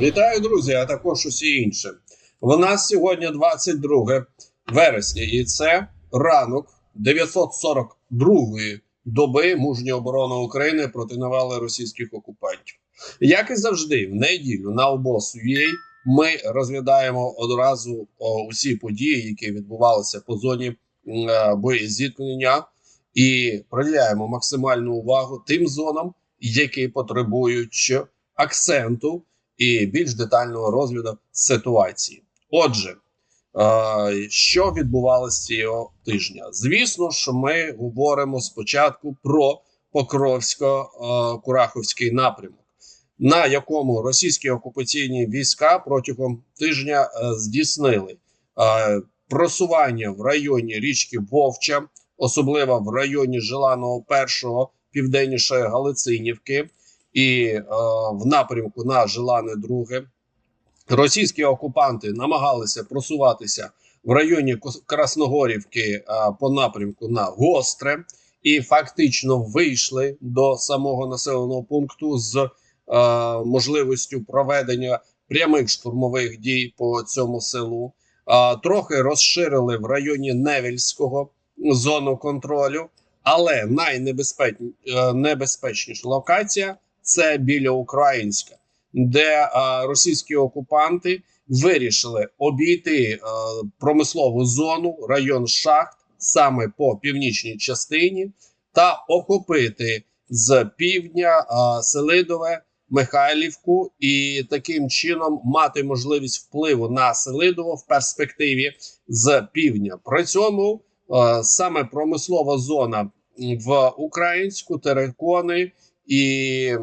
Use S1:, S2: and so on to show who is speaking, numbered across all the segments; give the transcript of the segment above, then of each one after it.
S1: Вітаю, друзі, а також усі інші. У нас сьогодні 22 вересня, і це ранок 942-ї доби мужньої оборони України проти навали російських окупантів. Як і завжди, в неділю на обосу.ua ми розглядаємо одразу усі події, які відбувалися по зоні е, боєзіткнення, і приділяємо максимальну увагу тим зонам, які потребують акценту і більш детального розгляду ситуації. Отже, е, що відбувалося цього тижня? Звісно, що ми говоримо спочатку про Покровсько-Кураховський напрямок, на якому російські окупаційні війська протягом тижня е, здійснили е, просування в районі річки Вовча, особливо в районі Желаного першого південніше Галицинівки і е, в напрямку на Желане друге. Російські окупанти намагалися просуватися в районі Красногорівки е, по напрямку на Гостре, і фактично вийшли до самого населеного пункту з е, можливістю проведення прямих штурмових дій по цьому селу. Е, трохи розширили в районі Невельського зону контролю, але найнебезпечніша локація це біля Українська, де е, російські окупанти вирішили обійти е, промислову зону, район шахт саме по північній частині, та охопити з півдня е, Селидове, Михайлівку, і таким чином мати можливість впливу на Селидово в перспективі з півдня. При цьому е, саме промислова зона в Українську, Терекони і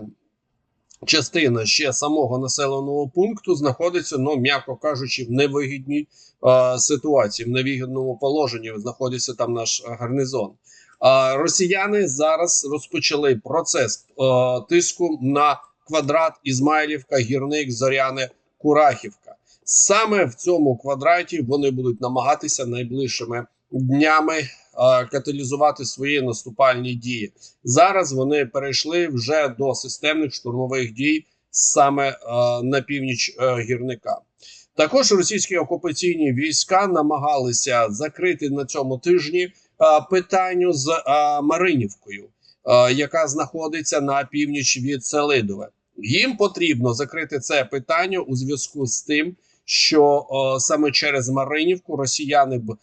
S1: частина ще самого населеного пункту знаходиться, ну м'яко кажучи, в невигідній е, ситуації, в невигідному положенні знаходиться там наш гарнизон. А росіяни зараз розпочали процес е, тиску на квадрат Ізмайлівка, Гірник, Зоряне, Курахівка. Саме в цьому квадраті вони будуть намагатися найближчими днями каталізувати свої наступальні дії. Зараз вони перейшли вже до системних штурмових дій саме на північ е, гірника. Також російські окупаційні війська намагалися закрити на цьому тижні питанню з Маринівкою, яка знаходиться на північ від Селидове. Їм потрібно закрити це питання у зв'язку з тим, що е, саме через Маринівку росіяни б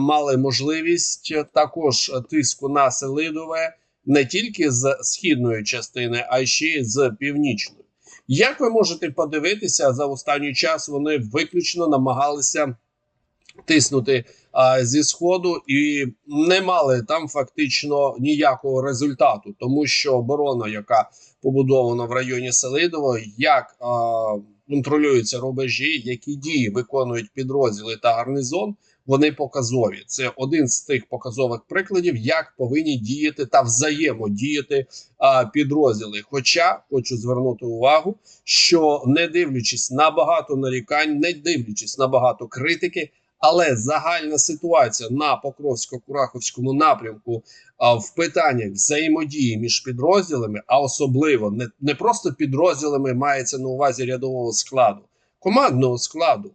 S1: мали можливість також тиску на Селидове не тільки з східної частини, а ще й з північної. Як ви можете подивитися, за останній час вони виключно намагалися тиснути а, зі сходу і не мали там фактично ніякого результату, тому що оборона, яка побудована в районі Селидово, як а, контролюються рубежі, які дії виконують підрозділи та гарнізон. Вони показові. Це один з тих показових прикладів, як повинні діяти та взаємодіяти а, підрозділи. Хоча хочу звернути увагу, що не дивлячись на багато нарікань, не дивлячись на багато критики, але загальна ситуація на Покровсько-Кураховському напрямку а, в питаннях взаємодії між підрозділами, а особливо не, не просто підрозділами мається на увазі рядового складу, командного складу.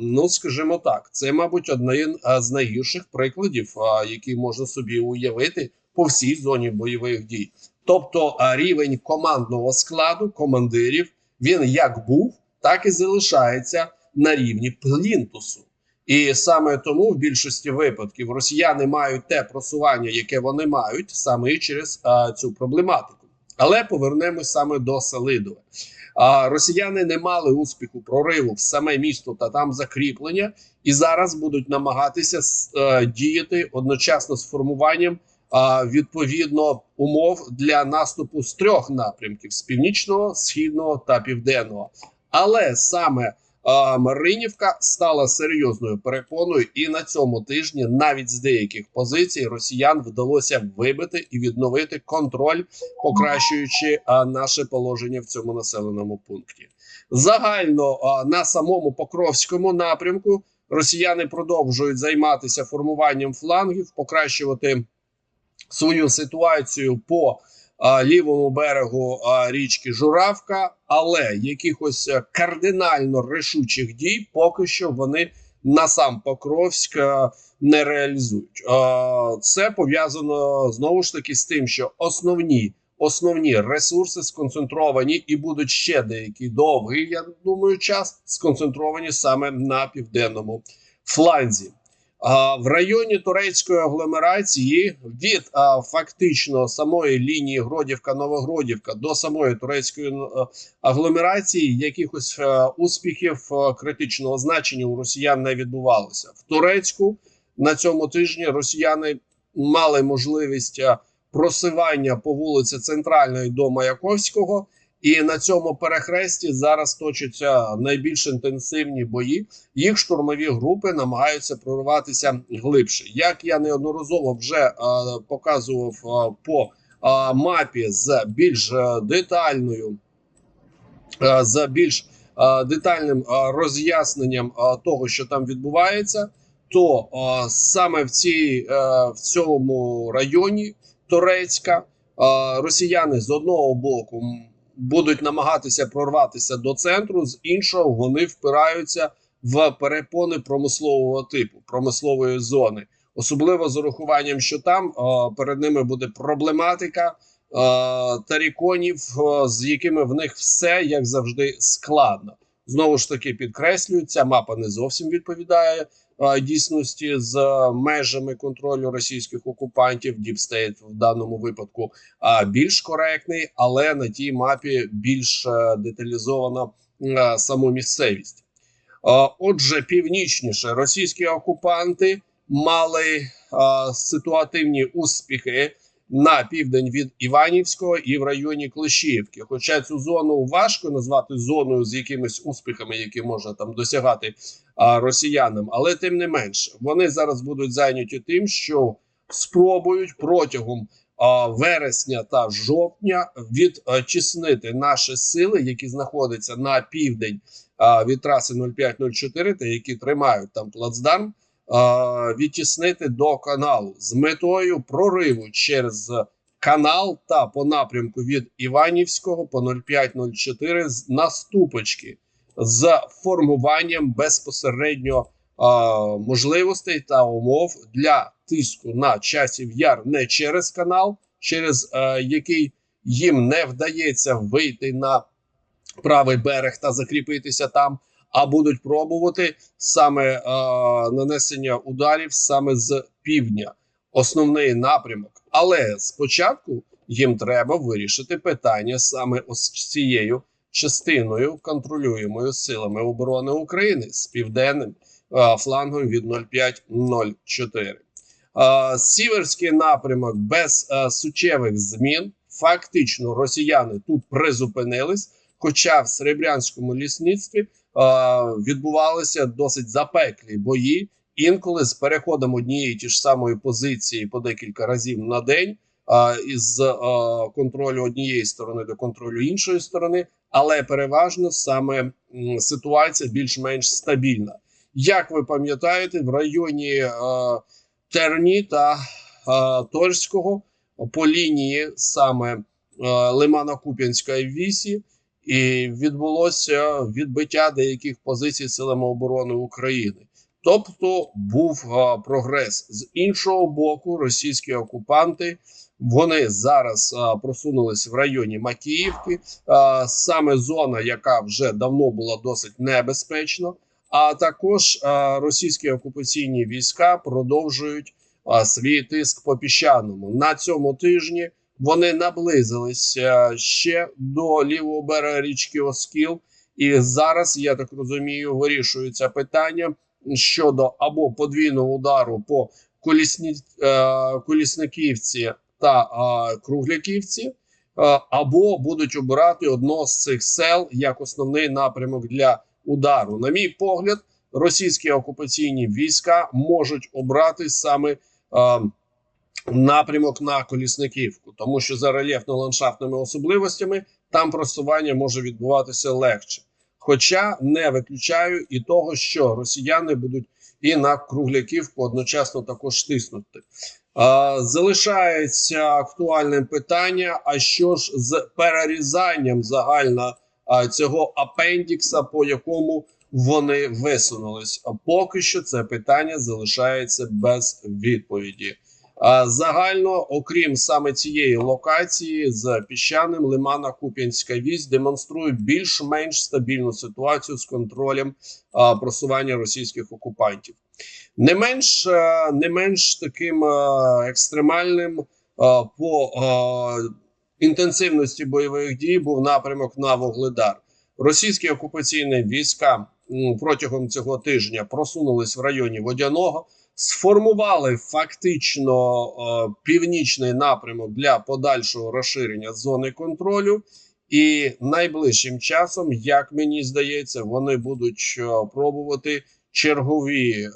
S1: Ну, скажімо так, це, мабуть, один з найгірших прикладів, які можна собі уявити по всій зоні бойових дій. Тобто, рівень командного складу командирів він як був, так і залишається на рівні плінтусу. І саме тому в більшості випадків росіяни мають те просування, яке вони мають, саме через цю проблематику. Але повернемось саме до Селидове. А росіяни не мали успіху прориву в саме місто та там закріплення, і зараз будуть намагатися е, діяти одночасно з формуванням е, відповідно умов для наступу з трьох напрямків: з північного, східного та південного. Але саме Маринівка стала серйозною перепоною, і на цьому тижні навіть з деяких позицій росіян вдалося вибити і відновити контроль, покращуючи наше положення в цьому населеному пункті. Загально на самому Покровському напрямку росіяни продовжують займатися формуванням флангів, покращувати свою ситуацію по лівому берегу річки Журавка, але якихось е, кардинально рішучих дій поки що вони на сам Покровськ е, не реалізують. Е, Це пов'язано знову ж таки з тим, що основні основні ресурси сконцентровані і будуть ще деякий довгий, я думаю, час сконцентровані саме на південному фланзі. В районі турецької агломерації від фактично самої лінії Гродівка-Новогродівка до самої турецької е, агломерації якихось е, успіхів е, критичного значення у росіян не відбувалося. В Турецьку на цьому тижні росіяни мали можливість просивання по вулиці Центральної до Маяковського. І на цьому перехресті зараз точаться найбільш інтенсивні бої. Їх штурмові групи намагаються прорватися глибше. Як я неодноразово вже е, показував е, по е, мапі з більш е, детальною, е, з більш е, детальним е, роз'ясненням е, того, що там відбувається, то е, саме в цій е, в цьому районі Турецька е, росіяни з одного боку будуть намагатися прорватися до центру, з іншого вони впираються в перепони промислового типу, промислової зони, особливо з урахуванням, що там е, перед ними буде проблематика е, таріконів, е, з якими в них все як завжди складно. Знову ж таки підкреслюю, ця мапа не зовсім відповідає дійсності з е, межами контролю російських окупантів. Діпстейт в даному випадку більш коректний, але на тій мапі більш е, деталізована е, саму місцевість. Е, Отже, північніше російські окупанти мали е, ситуативні успіхи на південь від Іванівського і в районі Клещіївки. Хоча цю зону важко назвати зоною з якимись успіхами, які можна там досягати росіянам, але тим не менше, вони зараз будуть зайняті тим, що спробують протягом вересня та жовтня відтіснити наші сили, які знаходяться на південь від траси 0504, та які тримають там плацдарм, відтіснити до каналу з метою прориву через канал та по напрямку від Іванівського по 0504 з наступочки з формуванням безпосередньо можливостей та умов для тиску на часів яр не через канал, через який їм не вдається вийти на правий берег та закріпитися там, а будуть пробувати саме а, нанесення ударів саме з півдня, основний напрямок. Але спочатку їм треба вирішити питання саме ось цією частиною контролюємою силами оборони України з південним а, флангом від 0504. А, Сіверський напрямок без а, суттєвих змін. Фактично, росіяни тут призупинились. Хоча в Серебрянському лісництві відбувалися досить запеклі бої, інколи з переходом однієї ті ж самої позиції по декілька разів на день, із контролю однієї сторони до контролю іншої сторони, але переважно саме ситуація більш-менш стабільна. Як ви пам'ятаєте, в районі е, Терні та е, Торського по лінії саме е, Лимано-Куп'янської вісі і відбулося відбиття деяких позицій силами оборони України. Тобто був е, прогрес з іншого боку, російські окупанти вони зараз е, просунулись в районі Макіївки, е, саме зона, яка вже давно була досить небезпечна. А також е, російські окупаційні війська продовжують е, свій тиск по піщаному на цьому тижні. Вони наблизилися ще до лівого берега річки Оскіл, і зараз я так розумію, вирішується питання щодо або подвійного удару по колісні, е, колісниківці та е, кругляківці, е, або будуть обирати одно з цих сел як основний напрямок для удару. На мій погляд, російські окупаційні війська можуть обрати саме. Е, напрямок на колісниківку, тому що за рельєфно-ландшафтними особливостями там просування може відбуватися легше. Хоча не виключаю і того, що росіяни будуть і на кругляківку одночасно також тиснути. Залишається актуальним питання: а що ж з перерізанням загально цього апендікса, по якому вони висунулись. Поки що це питання залишається без відповіді. Загально, окрім саме цієї локації, з піщаним лимана Куп'янська вісь демонструє більш-менш стабільну ситуацію з контролем просування російських окупантів. Не менш е, не менш таким е, екстремальним е, по інтенсивності бойових дій був напрямок на Вугледар. Російські окупаційні війська протягом цього тижня просунулись в районі Водяного, сформували фактично північний напрямок для подальшого розширення зони контролю. І найближчим часом, як мені здається, вони будуть пробувати чергові е,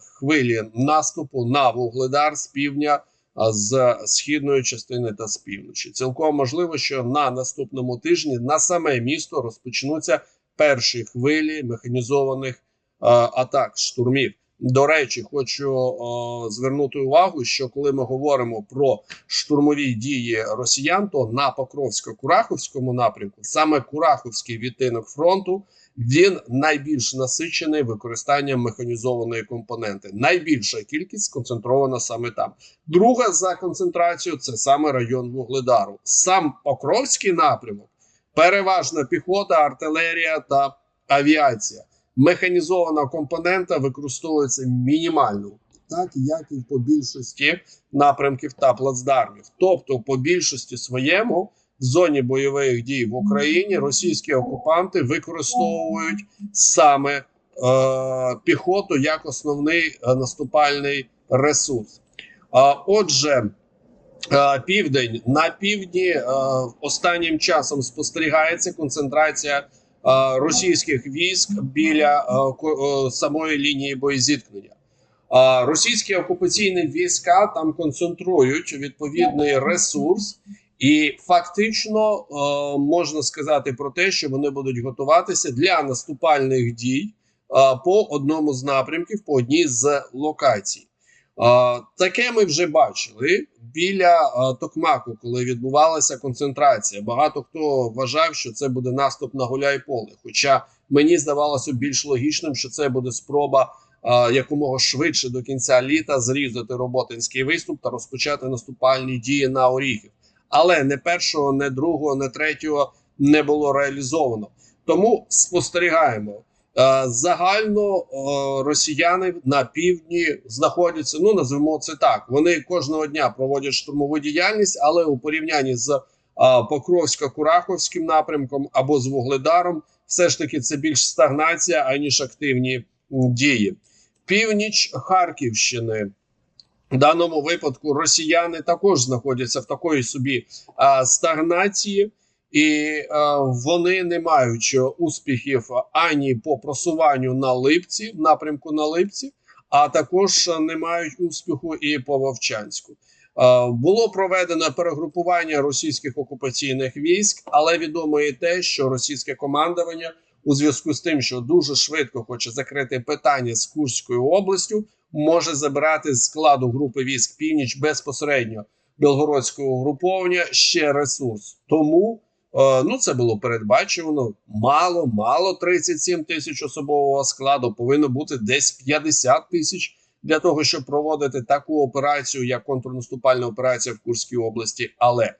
S1: хвилі наступу на Вугледар з півдня, з східної частини та з півночі. Цілком можливо, що на наступному тижні на саме місто розпочнуться перші хвилі механізованих е, атак штурмів. До речі, хочу е, звернути увагу, що коли ми говоримо про штурмові дії росіян, то на Покровсько-Кураховському напрямку саме Кураховський відтинок фронту він найбільш насичений використанням механізованої компоненти. Найбільша кількість сконцентрована саме там. Друга за концентрацією це саме район Вугледару. Сам Покровський напрямок, переважна піхота, артилерія та авіація. Механізована компонента використовується мінімально, так як і по більшості напрямків та плацдармів. Тобто, по більшості своєму в зоні бойових дій в Україні російські окупанти використовують саме е, піхоту як основний е, наступальний ресурс. А отже, е, південь на півдні е, останнім часом спостерігається концентрація е, російських військ біля е, е, самої лінії боєзіткнення. Російські окупаційні війська там концентрують відповідний ресурс, і фактично е, можна сказати про те, що вони будуть готуватися для наступальних дій е, по одному з напрямків, по одній з локацій. Е, таке ми вже бачили біля е, Токмаку, коли відбувалася концентрація. Багато хто вважав, що це буде наступ на Гуляйполе. Хоча мені здавалося більш логічним, що це буде спроба е, якомога швидше до кінця літа зрізати роботинський виступ та розпочати наступальні дії на Оріхів. Але не першого, не другого, не третього не було реалізовано. Тому спостерігаємо. Е, Загально е, росіяни на півдні знаходяться. Ну назвемо це так. Вони кожного дня проводять штурмову діяльність, але у порівнянні з е, Покровсько-Кураховським напрямком або з Вугледаром, все ж таки це більш стагнація аніж активні дії. Північ Харківщини. В даному випадку росіяни також знаходяться в такої собі а, стагнації, і а, вони не мають успіхів ані по просуванню на липці, в напрямку на липці, а також не мають успіху і по Вовчанську. А, було проведено перегрупування російських окупаційних військ, але відомо і те, що російське командування у зв'язку з тим, що дуже швидко хоче закрити питання з Курською областю, може забирати з складу групи військ північ безпосередньо білгородського угруповання ще ресурс. Тому е, ну це було передбачено. Мало, мало 37 тисяч особового складу. Повинно бути десь 50 тисяч для того, щоб проводити таку операцію, як контрнаступальна операція в Курській області. Але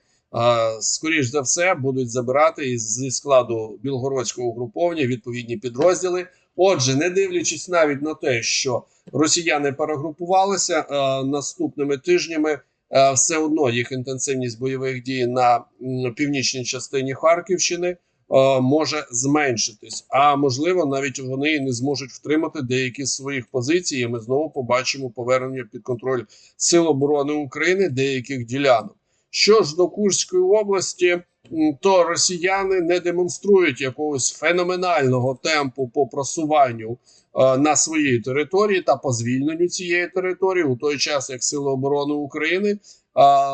S1: скоріш за все будуть забирати із зі складу білгородського угруповання відповідні підрозділи. Отже, не дивлячись навіть на те, що росіяни перегрупувалися е, наступними тижнями, е, все одно їх інтенсивність бойових дій на північній частині Харківщини е, може зменшитись. А можливо, навіть вони не зможуть втримати деякі з своїх позицій. І ми знову побачимо повернення під контроль Сил оборони України деяких ділянок. Що ж до Курської області, то росіяни не демонструють якогось феноменального темпу по просуванню е, на своїй території та по звільненню цієї території. У той час, як Сили оборони України, е,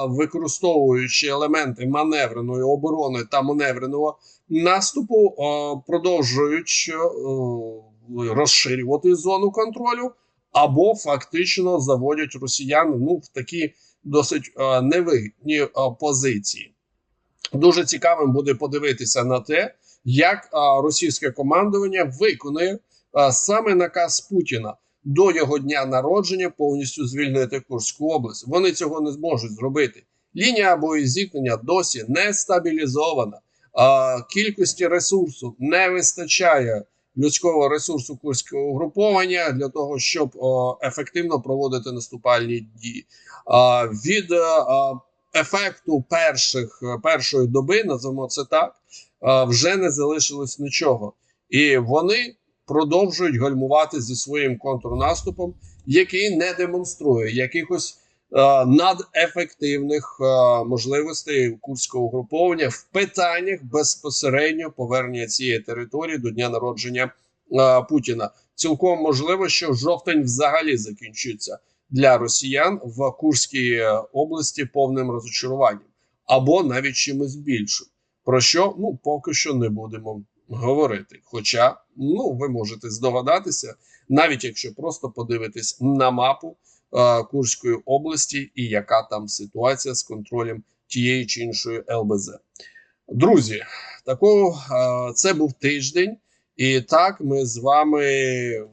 S1: використовуючи елементи маневреної оборони та маневреного наступу, е, продовжують е, розширювати зону контролю або фактично заводять росіян ну в такі досить е, невигідні е, позиції. Дуже цікавим буде подивитися на те, як російське командування виконує саме наказ Путіна до його дня народження повністю звільнити Курську область. Вони цього не зможуть зробити. Лінія боєзіткнення досі не стабілізована. Кількості ресурсу не вистачає людського ресурсу курського угруповання для того, щоб ефективно проводити наступальні дії. Від а, ефекту перших першої доби, називаємо це так, вже не залишилось нічого, і вони продовжують гальмувати зі своїм контрнаступом, який не демонструє якихось е, надефективних е, можливостей курського угруповання в питаннях безпосередньо повернення цієї території до дня народження е, Путіна. Цілком можливо, що жовтень взагалі закінчиться для росіян в Курській е, області повним розочаруванням або навіть чимось більшим. Про що ну поки що не будемо говорити. Хоча ну ви можете здогадатися, навіть якщо просто подивитись на мапу е, Курської області і яка там ситуація з контролем тієї чи іншої ЛБЗ. Друзі, такого е, це був тиждень, і так ми з вами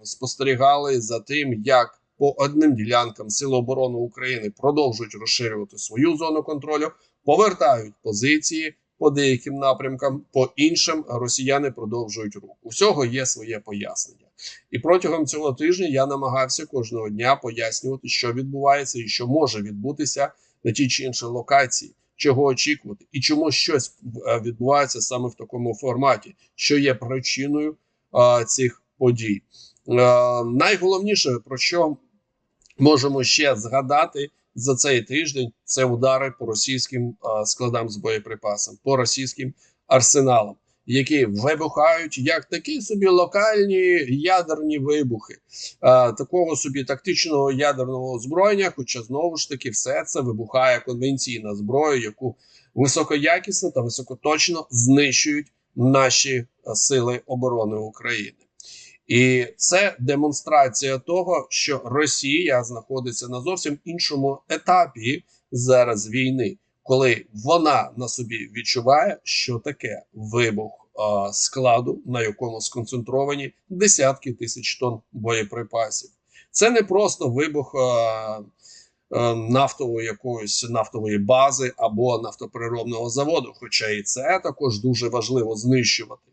S1: спостерігали за тим, як по одним ділянкам Сили оборони України продовжують розширювати свою зону контролю, повертають позиції по деяким напрямкам, по іншим росіяни продовжують рух. У всього є своє пояснення. І протягом цього тижня я намагався кожного дня пояснювати, що відбувається і що може відбутися на тій чи іншій локації, чого очікувати, і чому щось е, відбувається саме в такому форматі, що є причиною а, цих подій. Е, найголовніше про що можемо ще згадати за цей тиждень, це удари по російським складам з боєприпасом, по російським арсеналам, які вибухають як такі собі локальні ядерні вибухи, такого собі тактичного ядерного озброєння. Хоча знову ж таки все це вибухає конвенційна зброя, яку високоякісно та високоточно знищують наші сили оборони України. І це демонстрація того, що Росія знаходиться на зовсім іншому етапі зараз війни, коли вона на собі відчуває, що таке вибух а, складу, на якому сконцентровані десятки тисяч тонн боєприпасів. Це не просто вибух. А, Нафтової якоїсь нафтової бази або нафтопереробного заводу, хоча і це також дуже важливо знищувати.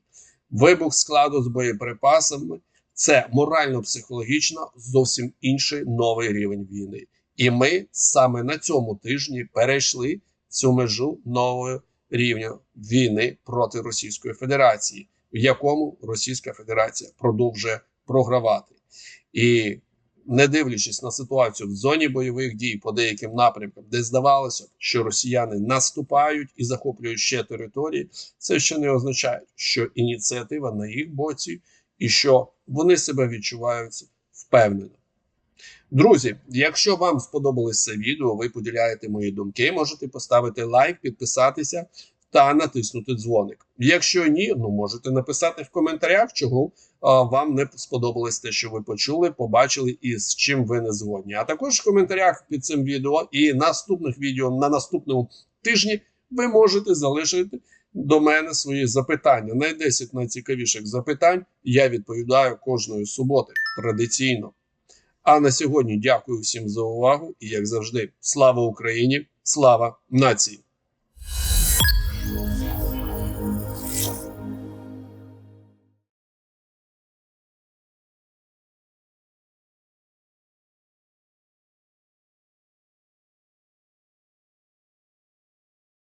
S1: Вибух складу з боєприпасами це морально-психологічно зовсім інший новий рівень війни. І ми саме на цьому тижні перейшли цю межу нового рівня війни проти Російської Федерації, в якому Російська Федерація продовжує програвати. І не дивлячись на ситуацію в зоні бойових дій по деяким напрямкам, де здавалося, що росіяни наступають і захоплюють ще території, це ще не означає, що ініціатива на їх боці і що вони себе відчувають впевнено. Друзі, якщо вам сподобалось це відео, ви поділяєте мої думки, можете поставити лайк, підписатися та натиснути дзвоник. Якщо ні, ну можете написати в коментарях, чого вам не сподобалось те, що ви почули, побачили і з чим ви не згодні. А також в коментарях під цим відео і наступних відео на наступному тижні ви можете залишити до мене свої запитання. На 10 найцікавіших запитань я відповідаю кожної суботи традиційно. А на сьогодні дякую всім за увагу і, як завжди, слава Україні! Слава нації!